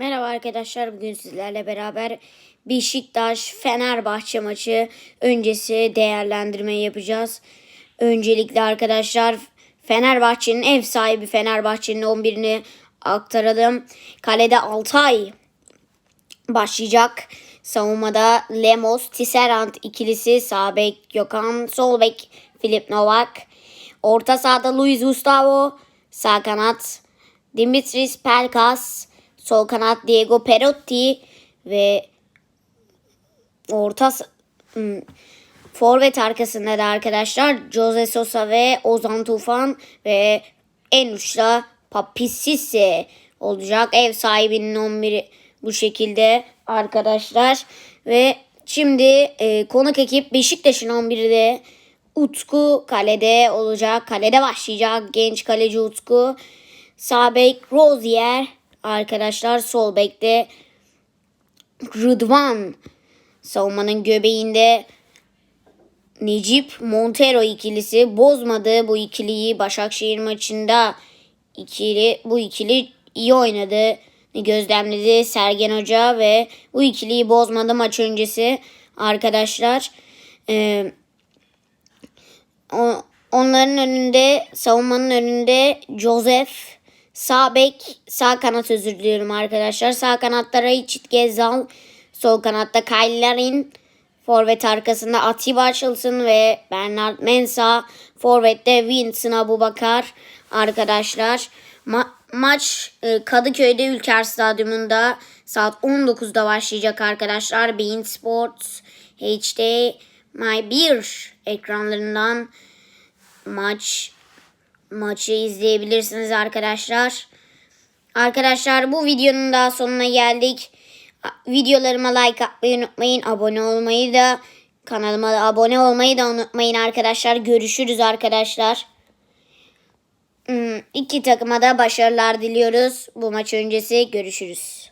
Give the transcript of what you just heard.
Merhaba arkadaşlar. Bugün sizlerle beraber Beşiktaş Fenerbahçe maçı öncesi değerlendirme yapacağız. Öncelikle arkadaşlar Fenerbahçe'nin ev sahibi Fenerbahçe'nin 11'ini aktaralım. Kalede Altay başlayacak. Savunmada Lemos, Tisserand ikilisi, sağ bek Gökhan, sol bek Filip Novak. Orta sahada Luis Gustavo, sağ kanat Dimitris Pelkas, sol kanat Diego Perotti ve orta hmm, forvet arkasında da arkadaşlar Jose Sosa ve Ozan Tufan ve en uçta Papisisi olacak. Ev sahibinin 11'i bu şekilde arkadaşlar. Ve şimdi e, konuk ekip Beşiktaş'ın 11'i de Utku kalede olacak. Kalede başlayacak genç kaleci Utku. Sağ bek Rozier arkadaşlar. Sol bekte Rıdvan. Savunmanın göbeğinde Necip Montero ikilisi bozmadı bu ikiliyi Başakşehir maçında ikili bu ikili iyi oynadı gözlemledi Sergen Hoca ve bu ikiliyi bozmadı maç öncesi arkadaşlar. Ee, onların önünde savunmanın önünde Joseph sağ bek sağ kanat özür diliyorum arkadaşlar. Sağ kanatta Raiçit Gezal sol kanatta Kyle forvet arkasında Atiba açılsın ve Bernard Mensah forvette Vincent Abubakar arkadaşlar. Ma- maç e, Kadıköy'de Ülker Stadyumunda saat 19'da başlayacak arkadaşlar. Bein Sports HD My 1 ekranlarından maç maçı izleyebilirsiniz arkadaşlar. Arkadaşlar bu videonun daha sonuna geldik. Videolarıma like atmayı unutmayın. Abone olmayı da kanalıma da abone olmayı da unutmayın arkadaşlar. Görüşürüz arkadaşlar. Hmm, İki takıma da başarılar diliyoruz. Bu maç öncesi görüşürüz.